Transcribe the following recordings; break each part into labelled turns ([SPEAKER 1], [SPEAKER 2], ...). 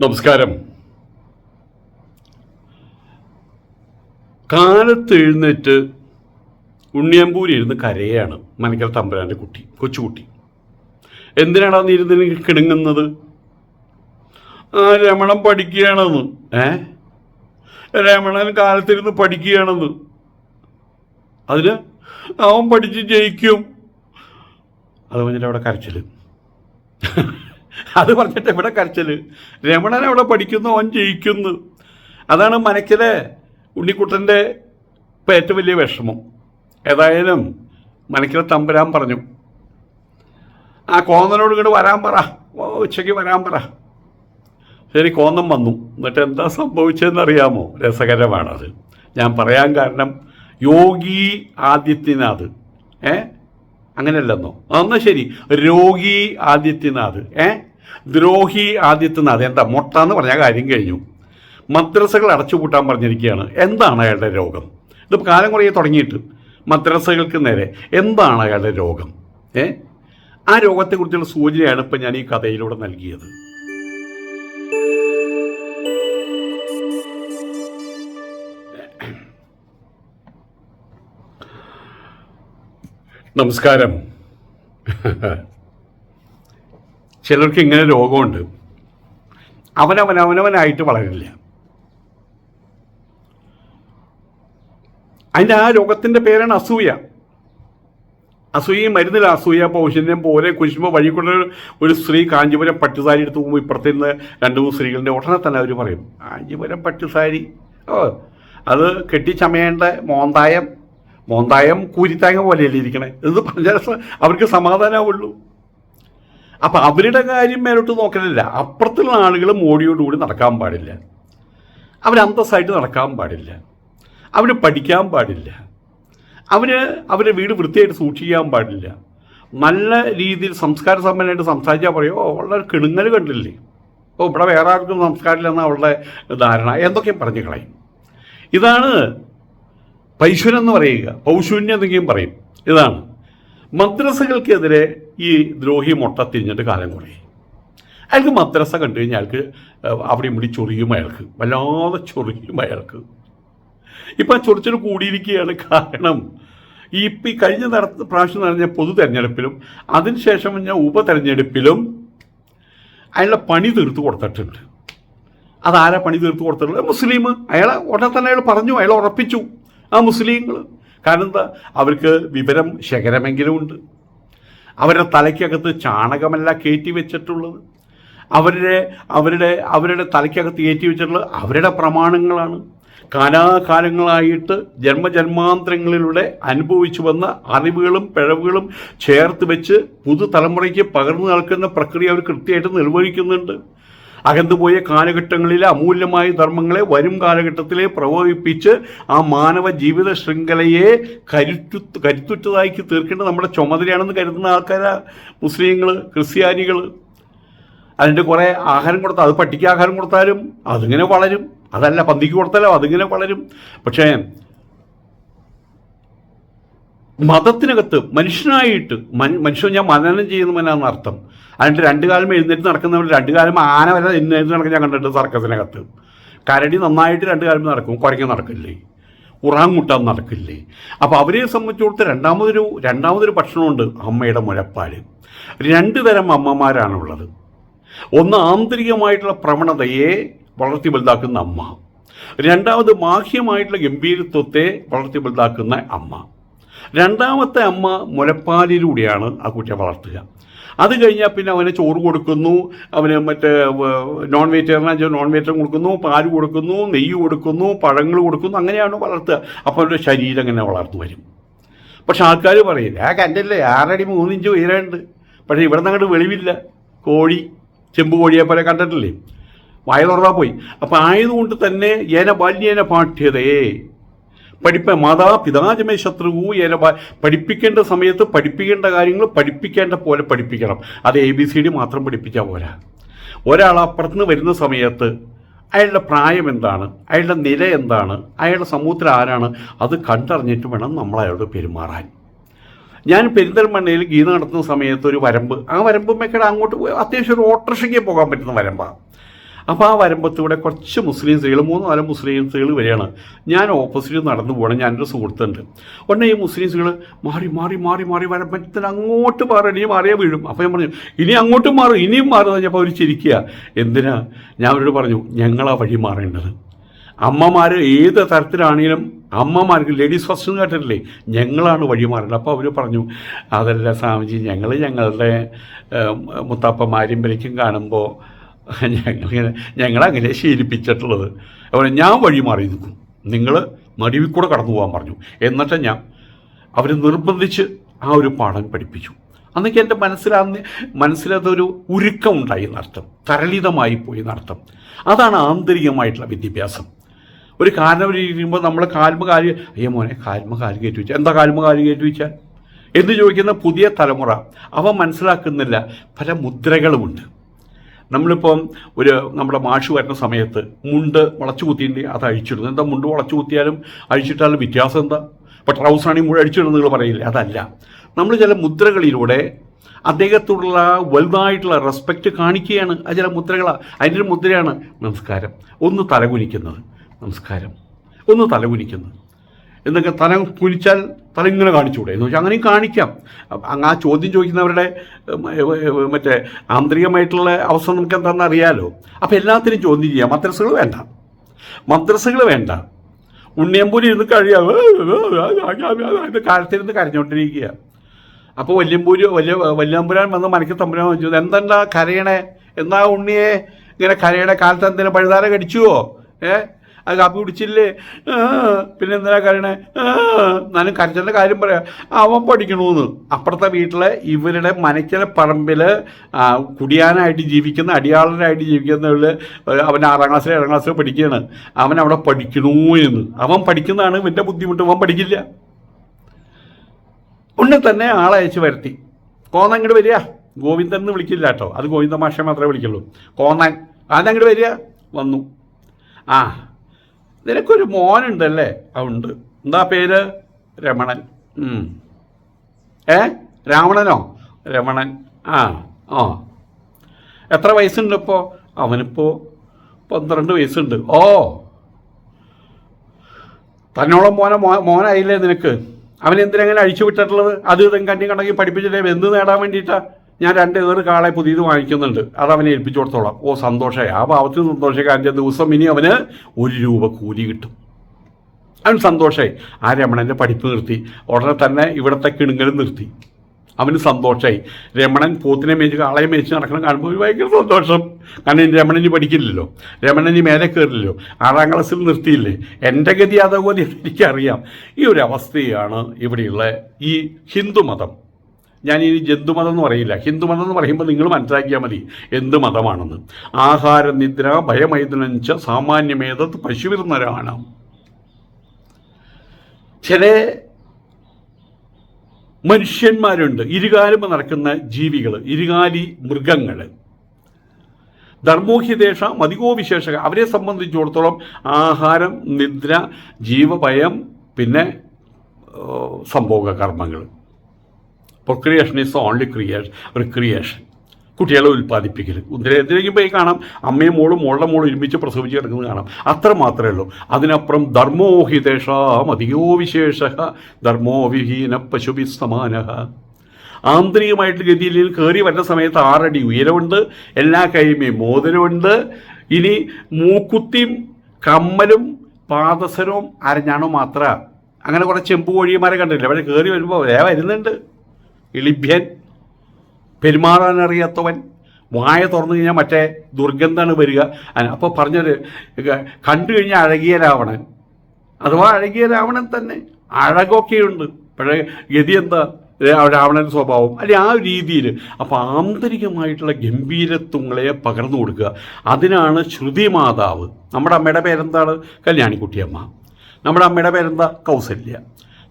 [SPEAKER 1] നമസ്കാരം. കാലത്ത് എഴുന്നേറ്റ് ഉണ്ണിയമ്പൂരി ഇരുന്ന് കരയാണ് മനക്കൽ തമ്പുരാന്റെ കുട്ടി കൊച്ചുകുട്ടി. എന്തിനാണ് അന്ന് ഇരുന്ന് കിണുങ്ങുന്നത്? ആ രമണൻ പഠിക്കുകയാണെന്ന്? ഏ? രമണൻ കാലത്തിരുന്ന് പഠിക്കുകയാണെന്ന്. അതിന് അവൻ പഠിച്ച് ജയിക്കും. അത് കഴിഞ്ഞിട്ട് അവിടെ കരച്ചിൽ അത് പറഞ്ഞിട്ട് ഇവിടെ കരച്ചൽ രമണൻ അവിടെ പഠിക്കുന്നു? അവൻ ജയിക്കുന്നു. അതാണ് മനക്കിലെ ഉണ്ണിക്കുട്ടന്റെ ഇപ്പം ഏറ്റവും വലിയ വിഷമം. ഏതായാലും മനക്കിലെ തമ്പുരാൻ പറഞ്ഞു. ആ കോന്നനോട് ഇങ്ങോട്ട് വരാൻ പറ. ഉച്ചയ്ക്ക് വരാൻ പറ. ശരി കോന്നം വന്നു. എന്നിട്ട് എന്താ സംഭവിച്ചതെന്ന് അറിയാമോ രസകരമാണത്. ഞാൻ പറയാൻ കാരണം യോഗി ആദിത്യനാഥ്. ഏ? അങ്ങനെയല്ലെന്നോ? എന്നാൽ ശരി. രോഗി ആദിത്യനാഥ്. ഏ? ദ്രോഹി ആദിത്യനാഥ് എന്താ മൊട്ട എന്ന് പറഞ്ഞ കാര്യം കഴിഞ്ഞു. മദ്രസകൾ അടച്ചുപൂട്ടാൻ പറഞ്ഞിരിക്കുകയാണ്. എന്താണ് അയാളുടെ രോഗം? ഇത് കാലം കുറേ തുടങ്ങിയിട്ട് മദ്രസകൾക്ക് നേരെ എന്താണ് അയാളുടെ രോഗം? ഏ? ആ രോഗത്തെക്കുറിച്ചുള്ള സൂചനയാണ് ഇപ്പം ഞാൻ ഈ കഥയിലൂടെ നൽകിയത്. നമസ്കാരം. ചിലർക്ക് ഇങ്ങനെ രോഗമുണ്ട്. അവനവൻ അവനവനായിട്ട് വളരില്ല അതിന്റെ ആ രോഗത്തിന്റെ പേരാണ് അസൂയ. അസൂയയും മരുന്നില്ല അസൂയ. പൗഷന്യം പോലെ കുശുമ്പ വഴി കൊണ്ട് ഒരു സ്ത്രീ കാഞ്ചിപുരം പട്ടുസാരി എടുത്ത് പോകുമ്പോൾ ഇപ്പുറത്ത് നിന്ന് രണ്ട് മൂന്ന് സ്ത്രീകളുടെ ഉടനെ തന്നെ അവർ പറയും കാഞ്ചീപുരം പട്ടുസാരി. ഓ അത് കെട്ടിച്ചമയേണ്ട മോന്തായം. മോന്തായം കൂരിത്താങ്ങ പോലെയല്ലേ ഇരിക്കണേ. എന്ന് പറഞ്ഞാൽ അവർക്ക് സമാധാനമാവുള്ളൂ. അപ്പം അവരുടെ കാര്യം മേലോട്ട് നോക്കണില്ല അപ്പുറത്തുള്ള ആളുകൾ മോഡിയോടുകൂടി നടക്കാൻ പാടില്ല. അവർ അന്തസ്സായിട്ട് നടക്കാൻ പാടില്ല. അവർ പഠിക്കാൻ പാടില്ല. അവർ അവരുടെ വീട് വൃത്തിയായിട്ട് സൂക്ഷിക്കാൻ പാടില്ല. നല്ല രീതിയിൽ സംസ്കാര സമ്പന്നമായിട്ട് സംസാരിച്ചാൽ പറയും? ഓ വളരെ കിണുങ്ങൽ കണ്ടില്ലേ? ഓ ഇവിടെ വേറെ ആർക്കും സംസ്കാരമില്ലെന്ന അവളുടെ ധാരണ. എന്തൊക്കെയും പറഞ്ഞു കളയും? ഇതാണ് പൈശുനെന്ന് പറയുക. പൗശൂന്യം എന്തെങ്കിലും പറയും. ഇതാണ്. മദ്രസകൾക്കെതിരെ ഈ ദ്രോഹി മുട്ട തിരിഞ്ഞിട്ട് കാലം കുറയും അയാൾക്ക് മദ്രസ കണ്ടു കഴിഞ്ഞാൽ അയാൾക്ക് അവിടെ ഇവിടെ ചൊറിയും അയാൾക്ക്. വല്ലാതെ ചൊറിയും അയാൾക്ക്. ഇപ്പം ചൊറിച്ചിൽ കൂടിയിരിക്കുകയാണ് കാരണം ഈ ഇപ്പം ഈ കഴിഞ്ഞ നട പ്രാവശ്യം നടന്ന പൊതു തെരഞ്ഞെടുപ്പിലും അതിനുശേഷം കഴിഞ്ഞ ഉപതെരഞ്ഞെടുപ്പിലും അയാളുടെ പണി തീർത്ത് കൊടുത്തിട്ടുണ്ട്. അതാരാ പണി തീർത്ത് കൊടുത്തിട്ടുള്ളത്? മുസ്ലിം. അയാളെ ഉടനെ തന്നെ അയാൾ പറഞ്ഞു അയാൾ ഉറപ്പിച്ചു. ആ മുസ്ലിങ്ങൾ കാരണം എന്താ? അവർക്ക് വിവരം ശേഖരമെങ്കിലും ഉണ്ട്. അവരുടെ തലയ്ക്കകത്ത് ചാണകമല്ല കയറ്റി വെച്ചിട്ടുള്ളത്. അവരുടെ അവരുടെ അവരുടെ തലയ്ക്കകത്ത് കയറ്റി വെച്ചിട്ടുള്ളത് അവരുടെ പ്രമാണങ്ങളാണ്. കാലാകാലങ്ങളായിട്ട് ജന്മജന്മാന്തരങ്ങളിലൂടെ അനുഭവിച്ചു വന്ന അറിവുകളും പിഴവുകളും ചേർത്ത് വെച്ച് പുതുതലമുറയ്ക്ക് പകർന്നു നൽകുന്ന പ്രക്രിയ അവർ കൃത്യമായിട്ട് നിർവഹിക്കുന്നുണ്ട്. അകന്നുപോയ കാലഘട്ടങ്ങളിലെ അമൂല്യമായ ധർമ്മങ്ങളെ വരും കാലഘട്ടത്തിലെ പ്രകോപിപ്പിച്ച് ആ മാനവ ജീവിത ശൃംഖലയെ കരുത്തു കരുത്തുറ്റതാക്കി തീർക്കേണ്ടത് നമ്മുടെ ചുമതലയാണെന്ന് കരുതുന്ന ആൾക്കാരാ മുസ്ലിങ്ങൾ ക്രിസ്ത്യാനികൾ അതിന്റെ കുറേ ആഹാരം കൊടുത്താൽ അത് പട്ടിക്ക് ആഹാരം കൊടുത്താലും അതിങ്ങനെ വളരും. അതല്ല പന്തിക്ക് കൊടുത്താലും അതിങ്ങനെ വളരും. പക്ഷേ മതത്തിനകത്ത് മനുഷ്യനായിട്ട് മനുഷ്യൻ ഞാൻ മനനം ചെയ്യുന്നവനാണ് അർത്ഥം. അതിന്റെ രണ്ട് കാലം എഴുന്നേറ്റ് നടക്കുന്നവർ രണ്ട് കാലം ആന വരെ എഴുന്നേറ്റ് നടക്കുന്ന ഞാൻ കണ്ടിട്ട് സർക്കസിനകത്ത്. കരടി നന്നായിട്ട് രണ്ട് കാലം നടക്കും കുരയ്ക്ക് നടക്കില്ലേ? ഉറാങ്ങുട്ടാൻ നടക്കില്ലേ? അപ്പോൾ അവരെ സംബന്ധിച്ചിടത്ത് രണ്ടാമതൊരു രണ്ടാമതൊരു ഭക്ഷണമുണ്ട് അമ്മയുടെ മുലപ്പാൽ രണ്ട് തരം അമ്മമാരാണുള്ളത്. ഒന്ന് ആന്തരികമായിട്ടുള്ള പ്രവണതയെ വളർത്തി വലുതാക്കുന്ന അമ്മ. രണ്ടാമത് ബാഹ്യമായിട്ടുള്ള ഗംഭീരത്വത്തെ വളർത്തി വലുതാക്കുന്ന അമ്മ. രണ്ടാമത്തെ അമ്മ മുലപ്പാലിലൂടെയാണ് ആ കുട്ടിയെ വളർത്തുക. അത് കഴിഞ്ഞാൽ പിന്നെ അവന് ചോറ് കൊടുക്കുന്നു അവന് മറ്റേ നോൺ വെജിറ്റേറിയൻ നോൺ വെജിറ്റേറിയൻ കൊടുക്കുന്നു പാൽ കൊടുക്കുന്നു നെയ്യ് കൊടുക്കുന്നു പഴങ്ങൾ കൊടുക്കുന്നു അങ്ങനെയാണ് വളർത്തുക. അപ്പോൾ അവരുടെ ശരീരം അങ്ങനെ വളർന്നു വരും. പക്ഷെ ആൾക്കാർ പറയില്ല ആ കണ്ടല്ലേ ആറടി മൂന്നിഞ്ച് ഉയരമുണ്ട്. പക്ഷേ ഇവിടെ നിന്ന് അങ്ങോട്ട് വെളിവില്ല. കോഴി ചെമ്പ് കോഴിയെ പോലെ കണ്ടിട്ടില്ലേ? വയലുറവാ പോയി. അപ്പം ആയതുകൊണ്ട് തന്നെ ഏന ബാല്യേന പാഠ്യതയെ. പഠിപ്പ മാതാ പിതാജമേ ശത്രുവു പഠിപ്പിക്കേണ്ട സമയത്ത് പഠിപ്പിക്കേണ്ട കാര്യങ്ങൾ പഠിപ്പിക്കേണ്ട പോലെ പഠിപ്പിക്കണം. അത് എ ബി സി ഡി മാത്രം പഠിപ്പിച്ചാൽ പോരാ. ഒരാൾ അപ്പുറത്ത് നിന്ന് വരുന്ന സമയത്ത് അയാളുടെ പ്രായം എന്താണ്? അയാളുടെ നില എന്താണ്? അയാളുടെ സമൂഹത്തിൽ ആരാണ്? അത് കണ്ടറിഞ്ഞിട്ട് വേണം നമ്മൾ അയാളോട് പെരുമാറാൻ. ഞാൻ പെരിന്തൽമണ്ണയിൽ ഗീത നടത്തുന്ന സമയത്ത് ഒരു വരമ്പ്. ആ വരമ്പ് അങ്ങോട്ട് അത്യാവശ്യം ഒരു ഓട്ടോറിക്ഷയ്ക്ക് പോകാൻ പറ്റുന്ന വരമ്പാണ് അപ്പോൾ ആ വരുമ്പത്തൂടെ കുറച്ച് മുസ്ലിം സ്ത്രീകൾ മൂന്ന് നാല് മുസ്ലിം സ്ത്രീകൾ വരികയാണ്. ഞാൻ ഓപ്പോസിറ്റ് നടന്നു പോകണം ഞാനൊരു സുഹൃത്തുണ്ട്. ഉടനെ ഈ മുസ്ലിം സ്ത്രീകൾ മാറി മാറി മാറി മാറി വരമ്പത്തിന് അങ്ങോട്ട് മാറി ഇനി മാറിയാൽ വീഴും. അപ്പോൾ ഞാൻ പറഞ്ഞു ഇനി അങ്ങോട്ടും മാറും ഇനിയും മാറും കഴിഞ്ഞപ്പോൾ അവർ ചിരിക്കുക. എന്തിനാ? ഞാൻ അവരോട് പറഞ്ഞു ഞങ്ങളാ വഴി മാറേണ്ടത്. അമ്മമാർ ഏത് തരത്തിലാണെങ്കിലും അമ്മമാർക്ക് ലേഡീസ് ഫസ്റ്റ് എന്ന് കേട്ടിട്ടില്ലേ? ഞങ്ങളാണ് വഴി മാറേണ്ടത്. അപ്പോൾ അവർ പറഞ്ഞു അതല്ല സ്വാമിജി ഞങ്ങൾ ഞങ്ങളുടെ മുത്താപ്പന്മാരും വരയ്ക്കും കാണുമ്പോൾ ഞങ്ങളിങ്ങനെ ഞങ്ങളങ്ങനെ ശീലിപ്പിച്ചിട്ടുള്ളത്. അതുപോലെ ഞാൻ വഴി മാറി നിൽക്കും. നിങ്ങൾ നടുവിൽ കൂടെ കടന്നു പോകാൻ പറഞ്ഞു. എന്നിട്ട് ഞാൻ അവർ നിർബന്ധിച്ച് ആ ഒരു പാഠം പഠിപ്പിച്ചു. അന്നൊക്കെ എന്റെ മനസ്സിലാന്ന് മനസ്സിലതൊരു ഉരുക്കം ഉണ്ടായി എന്നർത്ഥം. തരളിതമായി പോയി എന്നർത്ഥം. അതാണ് ആന്തരികമായിട്ടുള്ള വിദ്യാഭ്യാസം. ഒരു കാരണം ഇരിക്കുമ്പോൾ നമ്മൾ കാൽമ കാൽ അയ്യോ മോനെ കാൽമ കാൽ കയറ്റി വെച്ചാൽ എന്താ കാൽമ കാൽ കയറ്റി വെച്ചാൽ എന്ന് ചോദിക്കുന്ന പുതിയ തലമുറ അവ മനസ്സിലാക്കുന്നില്ല. പല മുദ്രകളുമുണ്ട്. നമ്മളിപ്പം ഒരു നമ്മുടെ മാഷ് വരുന്ന സമയത്ത് മുണ്ട് വളച്ചു കുത്തിയിട്ടുണ്ടെങ്കിൽ അത് അഴിച്ചിടുന്നു എന്താ മുണ്ട് വളച്ചു കുത്തിയാലും അഴിച്ചിട്ടാലും വ്യത്യാസം എന്താ? ഇപ്പോൾ ട്രൗസാണെങ്കിൽ മുഴുവൻ അഴിച്ചിടുന്നു നിങ്ങൾ പറയില്ല? അതല്ല. നമ്മൾ ചില മുദ്രകളിലൂടെ അദ്ദേഹത്തോടുള്ള വലുതായിട്ടുള്ള റെസ്പെക്റ്റ് കാണിക്കുകയാണ്. അത് ചില മുദ്രകളാണ് അതിന്റെ ഒരു മുദ്രയാണ് നമസ്കാരം. ഒന്ന് തലകുനിക്കുന്നത്. നമസ്കാരം. ഒന്ന് തലകുനിക്കുന്നത്. എന്നൊക്കെ തല കുലിച്ചാൽ തല ഇങ്ങനെ കാണിച്ചുകൂടെ എന്ന് വെച്ചാൽ അങ്ങനെയും കാണിക്കാം. അങ്ങ് ആ ചോദ്യം ചോദിക്കുന്നവരുടെ മറ്റേ ആന്തരികമായിട്ടുള്ള അവസ്ഥ നമുക്ക് എന്താണെന്ന് അറിയാലോ? അപ്പോൾ എല്ലാത്തിനും ചോദ്യം ചെയ്യാം. മദ്രസകൾ വേണ്ട. മദ്രസകൾ വേണ്ട. ഉണ്ണിയമ്പൂരി ഇരുന്ന് കഴിയാം. കാലത്തിരുന്ന് കരഞ്ഞുകൊണ്ടിരിക്കുക അപ്പോൾ വല്യമ്പൂരി വലിയ വല്യമ്പുരാൻ വന്ന് മനക്ക് തമ്പുരാൻ വെച്ചു. എന്തെന്താ കരയണേ? എന്താ ഉണ്ണിയെ ഇങ്ങനെ കരയുടെ കാലത്ത് എന്തെങ്കിലും പഴുതാര കടിച്ചുവോ? ഏ? അത് കാപ്പി കുടിച്ചില്ലേ? പിന്നെ എന്തിനാ കരയണേ? ആ, ഞാനും കരച്ചന്റെ കാര്യം പറയാം. അവൻ പഠിക്കണമെന്ന് അപ്പുറത്തെ വീട്ടിലെ ഇവരുടെ മനക്കല പറമ്പിൽ കുടിയാനായിട്ട് ജീവിക്കുന്ന അടിയാളനായിട്ട് ജീവിക്കുന്നവരിൽ അവൻ ആറാം ക്ലാസ്സിൽ ഏഴാം ക്ലാസ്സിൽ പഠിക്കുകയാണ്. അവൻ അവിടെ പഠിക്കണോ എന്ന് അവൻ പഠിക്കുന്നതാണ് ഇവന്റെ ബുദ്ധിമുട്ട്. അവൻ പഠിക്കില്ല. ഉണ്ണി തന്നെ ആളെ അയച്ച് വരുത്തി. കോന്ന ഇങ്ങോട്ട് വരിക. ഗോവിന്ദൻ എന്ന് വിളിക്കില്ല കേട്ടോ. അത് ഗോവിന്ദ മാഷെ മാത്രമേ വിളിക്കുള്ളൂ. കോന്നാൻ അതങ്ങോട്ട് വരിക. വന്നു. ആ നിനക്കൊരു മോനുണ്ടല്ലേ? ആ ഉണ്ട്. എന്താ പേര്? രമണൻ. ഏ? രാവണനോ? രമണൻ. ആ ആ. എത്ര വയസ്സുണ്ട് ഇപ്പോൾ അവനിപ്പോൾ പന്ത്രണ്ട് വയസ്സുണ്ട്. ഓ. തന്നോളം മോനെ മോനായില്ലേ നിനക്ക്? അവൻ എന്തിനങ്ങനെ അഴിച്ചു വിട്ടിട്ടുള്ളത്? അത് ഇതും കണ്ണി കണ്ടെങ്കിൽ പഠിപ്പിച്ചിട്ടേ എന്ത് നേടാൻ വേണ്ടിയിട്ടാ? ഞാൻ രണ്ട് ഏറ് കാളെ പുതിയത് വാങ്ങിക്കുന്നുണ്ട്. അത് അവനെ ഏൽപ്പിച്ചു കൊടുത്തോളാം. ഓ സന്തോഷമായി ആ ഭാവത്തിൽ സന്തോഷമായി അഞ്ച് ദിവസം ഇനി അവന് ഒരു രൂപ കൂലി കിട്ടും. അവൻ സന്തോഷമായി ആ രമണന്റെ പഠിപ്പ് നിർത്തി. ഉടനെ തന്നെ ഇവിടുത്തെ കിണുങ്ങലും നിർത്തി. അവന് സന്തോഷമായി രമണൻ പോത്തിനെ മേച്ച് കാളയെ മേച്ച് നടക്കണം കാണുമ്പോൾ ഒരു ഭയങ്കര സന്തോഷം. കാരണം രമണൻ ഇനി പഠിക്കില്ലല്ലോ. രമണൻ ഇനി മേലെ കയറില്ലല്ലോ ആറാം ക്ലാസ്സിൽ നിർത്തിയില്ലേ? എന്റെ ഗതി അതോഗതി എനിക്കറിയാം. ഈ ഒരു അവസ്ഥയാണ് ഇവിടെയുള്ള ഈ ഹിന്ദുമതം. ഞാൻ ഇനി ജന്തുമതം എന്ന് പറയില്ല. ഹിന്ദുമതം എന്ന് പറയുമ്പോൾ നിങ്ങൾ മനസ്സിലാക്കിയാൽ മതി എന്ത് മതമാണെന്ന്. ആഹാര നിദ്ര ഭയമൈതുനഞ്ച സാമാന്യമേതത് പശുവിരുന്നരാണ് ചില മനുഷ്യന്മാരുണ്ട്. ഇരുകാലും നടക്കുന്ന ജീവികൾ ഇരുകാലി മൃഗങ്ങൾ ധർമ്മോഹിതേഷ മതികോ വിശേഷക അവരെ സംബന്ധിച്ചിടത്തോളം ആഹാരം നിദ്ര ജീവഭയം പിന്നെ സംഭോഗ കർമ്മങ്ങൾ procreation is only creation recreation കുട്ടികളെ ഉൽപ്പാദിപ്പിക്കൽ ഉദ്രേന്ദ്രയ്ക്ക് പോയി കാണാം അമ്മയും മോളും മോളുടെ മോളും ഒരുമിച്ച് പ്രസവിച്ച് കിടക്കുന്നത് കാണാം. അത്ര മാത്രമേ ഉള്ളൂ. അതിനപ്പുറം ധർമ്മോഹിതേഷാം അധികോ വിശേഷ ധർമ്മോ വിഹീന പശുഭി സമാന ആന്തരികമായിട്ട് ഗതിയിൽ കയറി വരുന്ന സമയത്ത് ആറടി ഉയരമുണ്ട് എല്ലാ കൈമയും മോതിരമുണ്ട്. ഇനി മൂക്കുത്തിയും കമ്മലും പാദസരവും അരഞ്ഞാണോ മാത്ര. അങ്ങനെ കുറേ ചെമ്പ് കോഴിമാരെ കണ്ടില്ല പക്ഷേ കയറി വരുമ്പോൾ വേ വരുന്നുണ്ട്. ഇളിഭ്യൻ പെരുമാറാൻ അറിയാത്തവൻ വായ തുറന്നു കഴിഞ്ഞാൽ മറ്റേ ദുർഗന്ധമാണ് വരിക. അപ്പോൾ പറഞ്ഞത് കണ്ടു കഴിഞ്ഞാൽ അഴകിയ രാവണൻ. അഥവാ അഴകിയ രാവണൻ തന്നെ. അഴകൊക്കെയുണ്ട്. പക്ഷേ ഗതി എന്താ? രാവണൻ സ്വഭാവം. അല്ലെ ആ രീതിയിൽ അപ്പോൾ ആന്തരികമായിട്ടുള്ള ഗംഭീരത്വങ്ങളെ പകർന്നു കൊടുക്കുക. അതിനാണ് ശ്രുതി മാതാവ്. നമ്മുടെ അമ്മയുടെ പേരെന്താണ്? കല്യാണിക്കുട്ടിയമ്മ. നമ്മുടെ അമ്മയുടെ പേരെന്താ? കൗസല്യ.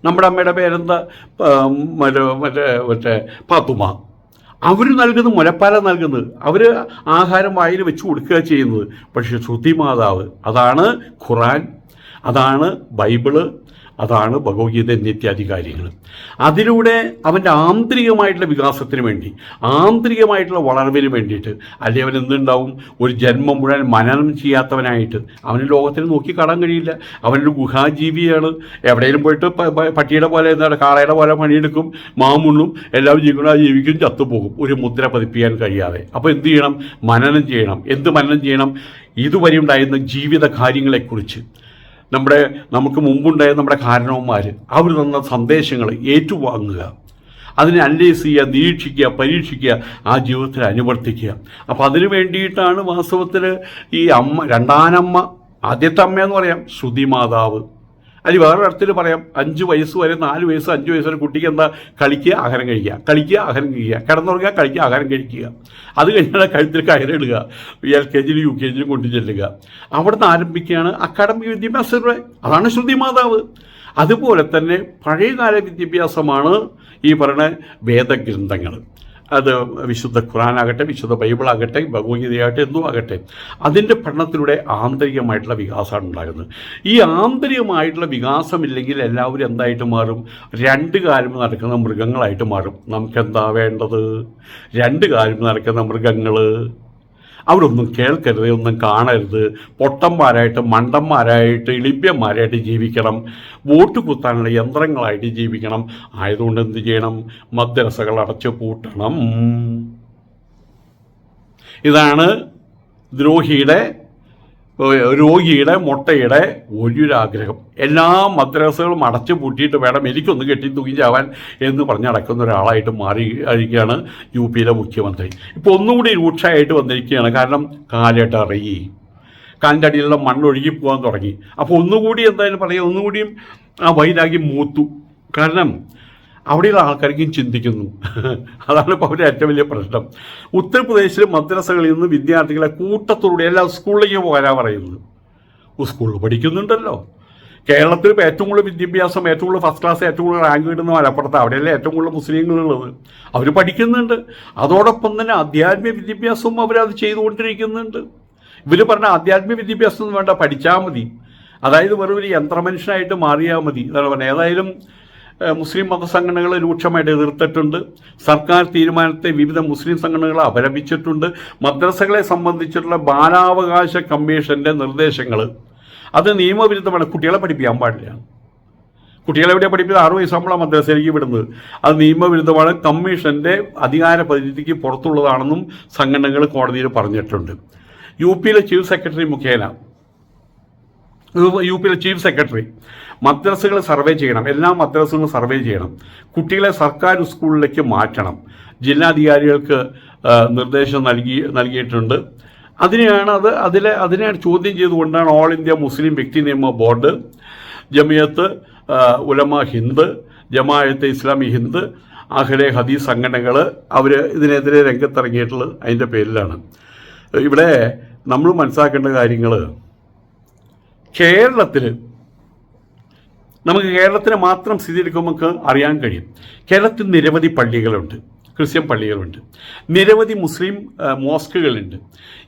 [SPEAKER 1] നമ്മുടെ അമ്മയുടെ പേരെന്താ? മറ്റേ മറ്റേ മറ്റേ പാത്തുമ അവർ നൽകുന്നത് മുലപ്പാല നൽകുന്നത്. അവർ ആഹാരം വായിൽ വെച്ച് കൊടുക്കുക ചെയ്യുന്നത്. പക്ഷേ ശ്രുതി മാതാവ് അതാണ് ഖുറാൻ അതാണ് ബൈബിൾ അതാണ് ഭഗവത്ഗീത എന്നിത്യാദി കാര്യങ്ങൾ അതിലൂടെ അവന്റെ ആന്തരികമായിട്ടുള്ള വികാസത്തിന് വേണ്ടി ആന്തരികമായിട്ടുള്ള വളർവിന് വേണ്ടിയിട്ട് അല്ലെങ്കിൽ അവൻ എന്തുണ്ടാവും? ഒരു ജന്മം മുഴുവൻ മനനം ചെയ്യാത്തവനായിട്ട് അവന് ലോകത്തിന് നോക്കി കാണാൻ കഴിയില്ല. അവനൊരു ഗുഹാജീവിയാണ്. എവിടെയെങ്കിലും പോയിട്ട് പട്ടിയുടെ പോലെ എന്താണ് കാളയുടെ പോലെ പണിയെടുക്കും മാമുണ്ണും എല്ലാം ജീവിക്കണം ജീവിക്കും ചത്തുപോകും. ഒരു മുദ്ര പതിപ്പിക്കാൻ കഴിയാതെ. അപ്പോൾ എന്ത് ചെയ്യണം? മനനം ചെയ്യണം. എന്ത് മനനം ചെയ്യണം? ഇതുവരെ ഉണ്ടായിരുന്ന ജീവിത കാര്യങ്ങളെക്കുറിച്ച്. നമ്മുടെ നമുക്ക് മുമ്പുണ്ടായ നമ്മുടെ കാരണവന്മാർ അവർ തന്ന സന്ദേശങ്ങൾ ഏറ്റുവാങ്ങുക. അതിനെ അനലൈസ് ചെയ്യുക നിരീക്ഷിക്കുക പരീക്ഷിക്കുക ആ ജീവിതത്തിൽ അനുവർത്തിക്കുക. അപ്പോൾ അതിനു വേണ്ടിയിട്ടാണ് വാസ്തവത്തിൽ ഈ അമ്മ രണ്ടാനമ്മ ആദ്യത്തെ അമ്മയെന്ന് പറയാം ശ്രുതി മാതാവ്. അല്ലെങ്കിൽ വേറെ അർത്ഥത്തിൽ പറയാം. അഞ്ച് വയസ്സ് വരെ നാല് വയസ്സ് അഞ്ച് വയസ്സ് വരെ കുട്ടിക്ക് എന്താ? കളിക്കുക ആഹാരം കഴിക്കുക. കളിക്കുക ആഹാരം കഴിക്കുക. കിടന്നുറങ്ങുക കളിക്കുക ആഹാരം കഴിക്കുക. അത് കഴിഞ്ഞാൽ കഴുത്തിൽ കയറിടുക എൽ കെ ജിയിലും യു കെ ജിയിലും കൊണ്ടു ചെല്ലുക. അവിടെ നിന്ന് ആരംഭിക്കുകയാണ് അക്കാഡമിക് വിദ്യാഭ്യാസത്തിലൂടെ അതാണ് ശ്രുതി മാതാവ്. അതുപോലെ തന്നെ പഴയകാല വിദ്യാഭ്യാസമാണ് ഈ പറയുന്ന വേദഗ്രന്ഥങ്ങൾ. അത് വിശുദ്ധ ഖുറാനാകട്ടെ വിശുദ്ധ ബൈബിളാകട്ടെ ഭഗവത്ഗീതയാകട്ടെ എന്തും ആകട്ടെ അതിന്റെ പഠനത്തിലൂടെ ആന്തരികമായിട്ടുള്ള വികാസമാണ് ഉണ്ടാകുന്നത്. ഈ ആന്തരികമായിട്ടുള്ള വികാസമില്ലെങ്കിൽ എല്ലാവരും എന്തായിട്ട് മാറും? രണ്ട് കാലം നടക്കുന്ന മൃഗങ്ങളായിട്ട് മാറും. നമുക്കെന്താ വേണ്ടത്? രണ്ട് കാലം നടക്കുന്ന മൃഗങ്ങൾ അവരൊന്നും കേൾക്കരുത് ഒന്നും കാണരുത്. പൊട്ടന്മാരായിട്ട് മണ്ടന്മാരായിട്ട് ഇളിഭ്യന്മാരായിട്ട് ജീവിക്കണം. വോട്ട് കുത്താനുള്ള യന്ത്രങ്ങളായിട്ട് ജീവിക്കണം. ആയതുകൊണ്ട് എന്ത് ചെയ്യണം? മദ്രസകൾ അടച്ചു പൂട്ടണം. ഇതാണ് ദ്രോഹിയുടെ രോഗിയുടെ മുട്ടയുടെ ഒരൊരാഗ്രഹം. എല്ലാ മദ്രസകളും അടച്ചു പൂട്ടിയിട്ട് വേണം എനിക്കൊന്ന് കെട്ടി തൂങ്ങിച്ചാവാൻ എന്ന് പറഞ്ഞ് നടക്കുന്ന ഒരാളായിട്ട് മാറി കഴിക്കുകയാണ് യു പിയിലെ മുഖ്യമന്ത്രി. ഇപ്പോൾ ഒന്നുകൂടി രൂക്ഷമായിട്ട് വന്നിരിക്കുകയാണ്. കാരണം കാലിട്ട് അറിയി കാലിന്റെ മണ്ണൊഴുകി പോകാൻ തുടങ്ങി. അപ്പോൾ ഒന്നുകൂടി എന്തായാലും പറയുക ഒന്നുകൂടിയും ആ വൈരാഗ്യം മൂത്തു. കാരണം അവിടെയുള്ള ആൾക്കാർക്കും ചിന്തിക്കുന്നു. അതാണ് ഇപ്പോൾ അവരുടെ ഏറ്റവും വലിയ പ്രശ്നം. ഉത്തർപ്രദേശിലെ മദ്രസകളിൽ നിന്ന് വിദ്യാർത്ഥികളെ കൂട്ടത്തോടെ എല്ലാ സ്കൂളിലേക്ക് പോകാനാ പറയുന്നത്. സ്കൂളിൽ പഠിക്കുന്നുണ്ടല്ലോ. കേരളത്തിൽ ഇപ്പോൾ ഏറ്റവും കൂടുതൽ വിദ്യാഭ്യാസം ഏറ്റവും കൂടുതൽ ഫസ്റ്റ് ക്ലാസ് ഏറ്റവും കൂടുതൽ റാങ്ക് കിട്ടുന്ന മലപ്പുറത്ത് അവിടെയല്ലേ ഏറ്റവും കൂടുതൽ മുസ്ലിങ്ങളുള്ളത്. അവർ പഠിക്കുന്നുണ്ട്. അതോടൊപ്പം തന്നെ ആധ്യാത്മിക വിദ്യാഭ്യാസവും അവരത് ചെയ്തുകൊണ്ടിരിക്കുന്നുണ്ട്. ഇവർ പറഞ്ഞ ആധ്യാത്മിക വിദ്യാഭ്യാസം വേണ്ട പഠിച്ചാൽ മതി. അതായത് വെറും ഒരു യന്ത്രമനുഷ്യനായിട്ട് മാറിയാൽ മതി. എന്നാണ് പറഞ്ഞത്. ഏതായാലും മുസ്ലിം മതസംഘടനകൾ രൂക്ഷമായിട്ട് എതിർത്തിട്ടുണ്ട്. സർക്കാർ തീരുമാനത്തെ വിവിധ മുസ്ലിം സംഘടനകൾ അപലപിച്ചിട്ടുണ്ട്. മദ്രസകളെ സംബന്ധിച്ചിട്ടുള്ള ബാലാവകാശ കമ്മീഷന്റെ നിർദ്ദേശങ്ങൾ. അത് നിയമവിരുദ്ധമാണ്. കുട്ടികളെ പഠിപ്പിക്കാൻ പാടില്ല. കുട്ടികളെ എവിടെയാണ് പഠിപ്പിച്ചത് ആറ് വയസ്സാകുമ്പോൾ മദ്രസയിലേക്ക് വിടുന്നത്. അത് നിയമവിരുദ്ധമാണ്. കമ്മീഷന്റെ അധികാര പരിധിക്ക് പുറത്തുള്ളതാണെന്നും സംഘടനകൾ കോടതിയിൽ പറഞ്ഞിട്ടുണ്ട്. യു പിയിലെ ചീഫ് സെക്രട്ടറി മുഖേന യു- പിയിലെ ചീഫ് സെക്രട്ടറി. മദ്രസകൾ സർവേ ചെയ്യണം. എല്ലാ മദ്രസകളും സർവേ ചെയ്യണം. കുട്ടികളെ സർക്കാർ സ്കൂളിലേക്ക് മാറ്റണം. ജില്ലാധികാരികൾക്ക് നിർദ്ദേശം നൽകി നൽകിയിട്ടുണ്ട്. അതിനെയാണ് അത് അതിലെ അതിനെ ചോദ്യം ചെയ്തുകൊണ്ടാണ് ഓൾ ഇന്ത്യ മുസ്ലിം വ്യക്തി നിയമ ബോർഡ് ജമിയത്ത് ഉലമ ഹിന്ദ് ജമാഅത്തെ ഇസ്ലാമി ഹിന്ദ് അഹ്ലെ ഹദീസ് സംഘടനകൾ അവർ ഇതിനെതിരെ രംഗത്തിറങ്ങിയിട്ടുള്ളത് അതിന്റെ പേരിലാണ്. ഇവിടെ നമ്മൾ മനസ്സിലാക്കേണ്ട കാര്യങ്ങൾ കേരളത്തിൽ നമുക്ക് കേരളത്തിനെ മാത്രം സ്ഥിതി എടുക്കുമ്പോൾ നമുക്ക് അറിയാൻ കഴിയും. കേരളത്തിൽ നിരവധി പള്ളികളുണ്ട്. ക്രിസ്ത്യൻ പള്ളികളുണ്ട്. നിരവധി മുസ്ലിം മോസ്കുകളുണ്ട്.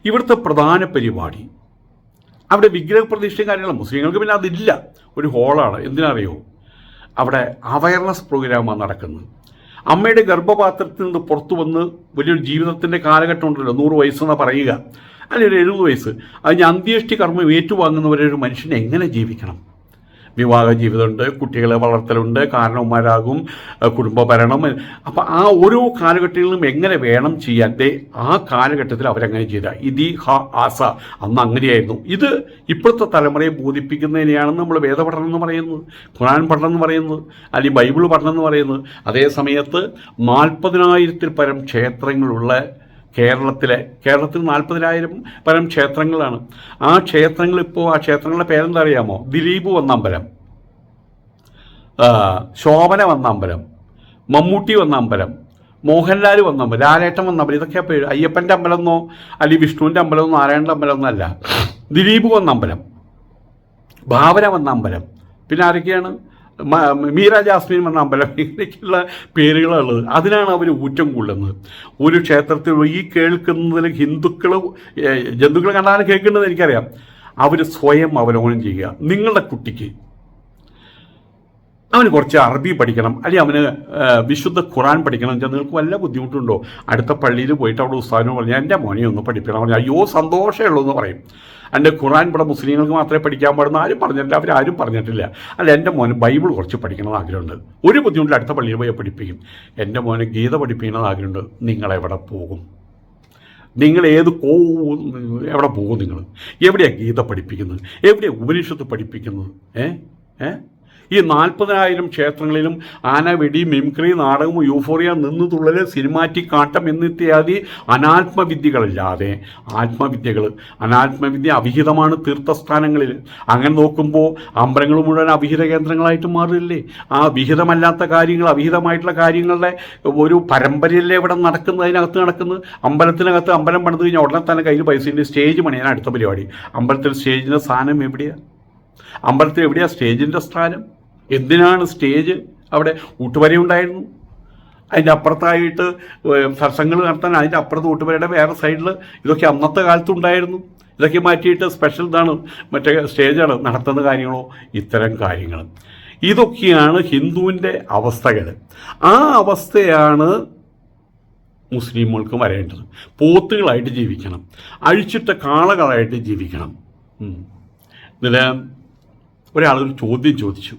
[SPEAKER 1] ഇവിടുത്തെ പ്രധാന പരിപാടി അവിടെ വിഗ്രഹപ്രതിഷ്ഠ കാര്യങ്ങളും മുസ്ലിങ്ങൾക്ക് പിന്നെ അതില്ല. ഒരു ഹോളാണ്. എന്തിനറിയോ? അവിടെ അവയർനെസ് പ്രോഗ്രാമാണ് നടക്കുന്നത്. അമ്മയുടെ ഗർഭപാത്രത്തിൽ നിന്ന് പുറത്തു വന്ന് വലിയൊരു ജീവിതത്തിന്റെ കാലഘട്ടം ഉണ്ടല്ലോ നൂറ് വയസ്സെന്ന് പറയുക. അല്ലെങ്കിൽ ഒരു എഴുപത് വയസ്സ്. അതിന് അന്ത്യേഷ്ടി കർമ്മം ഏറ്റുവാങ്ങുന്നവരെ ഒരു മനുഷ്യനെ എങ്ങനെ ജീവിക്കണം? വിവാഹ ജീവിതമുണ്ട് കുട്ടികളെ വളർത്തലുണ്ട് കാരണവന്മാരാകും കുടുംബഭരണം അപ്പം ആ ഓരോ കാലഘട്ടങ്ങളിലും എങ്ങനെ വേണം ചെയ്യാൻ? ആ കാലഘട്ടത്തിൽ അവരങ്ങനെ ചെയ്ത. ഇതി ഹ ആസ. അന്ന് അങ്ങനെയായിരുന്നു. ഇത് ഇപ്പോഴത്തെ തലമുറയെ ബോധിപ്പിക്കുന്നതിനെയാണ് നമ്മൾ വേദപഠനം എന്ന് പറയുന്നത് ഖുറാൻ പഠനം എന്ന് പറയുന്നത് അല്ലെങ്കിൽ ബൈബിൾ പഠനം എന്ന് പറയുന്നത്. അതേ സമയത്ത് നാൽപ്പതിനായിരത്തിൽ പരം ക്ഷേത്രങ്ങളുള്ള കേരളത്തിലെ കേരളത്തിൽ നാൽപ്പതിനായിരം പരം ക്ഷേത്രങ്ങളാണ്. ആ ക്ഷേത്രങ്ങൾ ഇപ്പോൾ ആ ക്ഷേത്രങ്ങളുടെ പേരെന്താ അറിയാമോ ദിലീപ് വന്ന അമ്പലം ശോഭന വന്ന അമ്പലം മമ്മൂട്ടി വന്ന അമ്പലം മോഹൻലാൽ വന്ന അമ്പലം ലാലേട്ടൻ വന്ന അമ്പലം ഇതൊക്കെ അയ്യപ്പന്റെ അമ്പലം എന്നോ അല്ലെങ്കിൽ വിഷ്ണുവിന്റെ അമ്പലമോ നാരായണന്റെ അമ്പലം എന്നല്ല ദിലീപ് വന്ന അമ്പലം ഭാവന വന്ന അമ്പലം പിന്നെ ആരൊക്കെയാണ്? മീര ജാസ്മിൻ എന്ന അമ്പലം ഇങ്ങനെയൊക്കെയുള്ള പേരുകളുള്ളത് അതിനാണ് അവർ ഊറ്റം കൊള്ളുന്നത്. ഒരു ക്ഷേത്രത്തിൽ ഈ കേൾക്കുന്നതിൽ ഹിന്ദുക്കൾ ജന്തുക്കൾ കണ്ടാണ് കേൾക്കുന്നത് എനിക്കറിയാം. അവർ സ്വയം അവലോകനം ചെയ്യുക. നിങ്ങളുടെ കുട്ടിക്ക്. അവന് കുറച്ച് അറബി പഠിക്കണം. അല്ലെങ്കിൽ അവന് വിശുദ്ധ ഖുറാൻ പഠിക്കണം വെച്ചാൽ നിങ്ങൾക്ക് വല്ല ബുദ്ധിമുട്ടുണ്ടോ? അടുത്ത പള്ളിയിൽ പോയിട്ട് അവിടെ ഉസ്താദിനോട് പറഞ്ഞാൽ എന്റെ മോനെ ഒന്ന് പഠിപ്പിക്കണം. പറഞ്ഞാൽ അയ്യോ സന്തോഷമേ ഉള്ളൂ എന്ന് പറയും. എന്റെ ഖുറാൻ ഇവിടെ മുസ്ലിങ്ങൾക്ക് മാത്രമേ പഠിക്കാൻ പാടുന്ന ആരും പറഞ്ഞിട്ടില്ല. അവരാരും പറഞ്ഞിട്ടില്ല. അല്ല എന്റെ മോന് ബൈബിൾ കുറച്ച് പഠിക്കണമെന്ന് ആഗ്രഹമുണ്ട്. ഒരു ബുദ്ധിമുട്ടിൽ അടുത്ത പള്ളിയിൽ പോയി പഠിപ്പിക്കും. എന്റെ മോനെ ഗീത പഠിപ്പിക്കണമെന്ന് ആഗ്രഹമുണ്ട്. നിങ്ങളെവിടെ പോകും? നിങ്ങൾ ഏത് കോ എവിടെ പോകും നിങ്ങൾ? എവിടെയാണ് ഗീത പഠിപ്പിക്കുന്നത്? എവിടെയാണ് ഉപനിഷത്ത് പഠിപ്പിക്കുന്നത്? ഏ? ഏ? ഈ നാൽപ്പതിനായിരം ക്ഷേത്രങ്ങളിലും ആന വെടി മിംക്രി നാടകം യൂഫോറിയ നിന്ന് തുള്ളൽ സിനിമാറ്റിക് കാട്ടം എന്നിത്യാദി അനാത്മവിദ്യകളില്ലാതെ ആത്മവിദ്യകൾ അനാത്മവിദ്യ അവിഹിതമാണ് തീർത്ഥസ്ഥാനങ്ങളിൽ. അങ്ങനെ നോക്കുമ്പോൾ അമ്പലങ്ങൾ മുഴുവൻ അവിഹിത കേന്ദ്രങ്ങളായിട്ട് മാറില്ലേ? ആ വിഹിതമല്ലാത്ത കാര്യങ്ങൾ അവിഹിതമായിട്ടുള്ള കാര്യങ്ങളുടെ ഒരു പരമ്പരയല്ലേ ഇവിടെ നടക്കുന്നത് അതിനകത്ത് നടക്കുന്നത്? അമ്പലത്തിനകത്ത് അമ്പലം പണിത് കഴിഞ്ഞാൽ ഉടനെ തന്നെ കയ്യിൽ പൈസയുണ്ട് സ്റ്റേജ് പണിയാൻ അടുത്ത പരിപാടി. അമ്പലത്തിൽ സ്റ്റേജിന്റെ സ്ഥാനം എവിടെയാണ് അമ്പലത്തിൽ എവിടെയാണ് സ്റ്റേജിന്റെ സ്ഥാനം? എന്തിനാണ് സ്റ്റേജ് അവിടെ ഊട്ടുവരയുണ്ടായിരുന്നു അതിന്റെ അപ്പുറത്തായിട്ട് സത്സംഗങ്ങൾ നടത്താൻ അതിന്റെ അപ്പുറത്ത് ഊട്ടുവരയുടെ വേറെ സൈഡിൽ ഇതൊക്കെ അന്നത്തെ കാലത്തുണ്ടായിരുന്നു. ഇതൊക്കെ മാറ്റിയിട്ട് സ്പെഷ്യൽ ഇതാണ് മറ്റേ സ്റ്റേജാണ് നടത്തുന്ന കാര്യങ്ങളോ ഇത്തരം കാര്യങ്ങൾ. ഇതൊക്കെയാണ് ഹിന്ദുവിന്റെ അവസ്ഥകൾ ആ അവസ്ഥയാണ് മുസ്ലിമുകൾക്ക് വരേണ്ടത്. പോത്തുകളായിട്ട് ജീവിക്കണം. അഴിച്ചിട്ട കാളകളായിട്ട് ജീവിക്കണം. ഇതിൽ ഒരാളൊരു ചോദ്യം ചോദിച്ചു.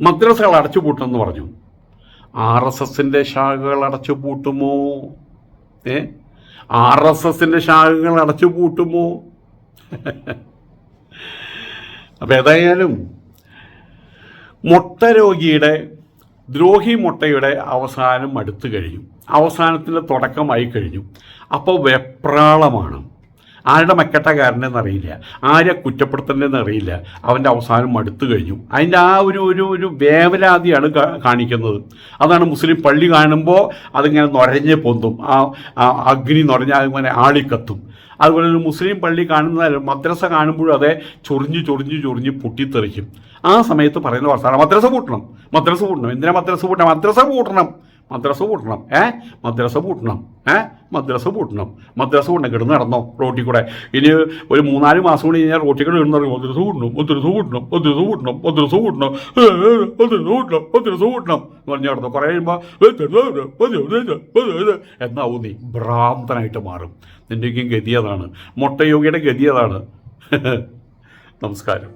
[SPEAKER 1] മദ്രസകൾ അടച്ചുപൂട്ടെന്ന് പറഞ്ഞു. ആർ എസ് എസിന്റെ ശാഖകൾ അടച്ചുപൂട്ടുമോ ഏ? ആർ എസ് എസിന്റെ ശാഖകൾ അടച്ചുപൂട്ടുമോ അപ്പം ഏതായാലും മുട്ട രോഗിയുടെ ദ്രോഹി മുട്ടയുടെ അവസാനം അടുത്തു കഴിഞ്ഞു. അവസാനത്തിന്റെ തുടക്കമായി കഴിഞ്ഞു. അപ്പോൾ വെപ്രാളമാണ്. ആരുടെ മെക്കട്ടക്കാരനെന്ന് അറിയില്ല ആരെ കുറ്റപ്പെടുത്തേണ്ടതെന്ന് അറിയില്ല അവന്റെ അവസാനം അടുത്തു കഴിഞ്ഞു. അതിന്റെ ആ ഒരു ഒരു ഒരു വേവലാതിയാണ് കാണിക്കുന്നത്. അതാണ് മുസ്ലിം പള്ളി കാണുമ്പോൾ അതിങ്ങനെ നുരഞ്ഞ് പൊന്തും. ആ അഗ്നി നുരഞ്ഞ അങ്ങനെ ആളിക്കത്തും. അതുപോലെ ഒരു മുസ്ലിം പള്ളി കാണുന്നതല്ല മദ്രസ കാണുമ്പോഴും അതെ ചൊറിഞ്ഞ് ചൊറിഞ്ഞ് ചൊറിഞ്ഞ് പൊട്ടിത്തെറിക്കും. ആ സമയത്ത് പറയുന്ന വർത്തമാനം മദ്രസ കൂട്ടണം മദ്രസ കൂട്ടണം എന്തിനാ മദ്രസ കൂട്ടണം മദ്രസ പൂട്ടണം. മദ്രസ പൂട്ടണം ഏ മദ്രസ പൂട്ടണം ഏ മദ്രസ പൂട്ടണം മദ്രസ പൂട്ടണം കിടന്ന് നടന്നോ റോട്ടിൽ കൂടെ ഇനി ഒരു മൂന്നാൽ മാസം കൂടി കഴിഞ്ഞാൽ റോട്ടിൽ കൂടെ കിടന്ന് പറയും മദ്രസ കൂട്ടണം മദ്രസ കൂട്ടണം മദ്രസ കൂട്ടണം മദ്രസ ഏ, മദ്രസ കൂട്ടണം മദ്രസ കൂട്ടണം എന്ന് പറഞ്ഞു നടന്നു കുറേ കഴിയുമ്പോൾ എന്നാവും നീ ഭ്രാന്തനായിട്ട് മാറും നിന്റെയൊക്കെയും ഗതി അതാണ് മുട്ടയോഗിയുടെ ഗതി അതാണ് നമസ്കാരം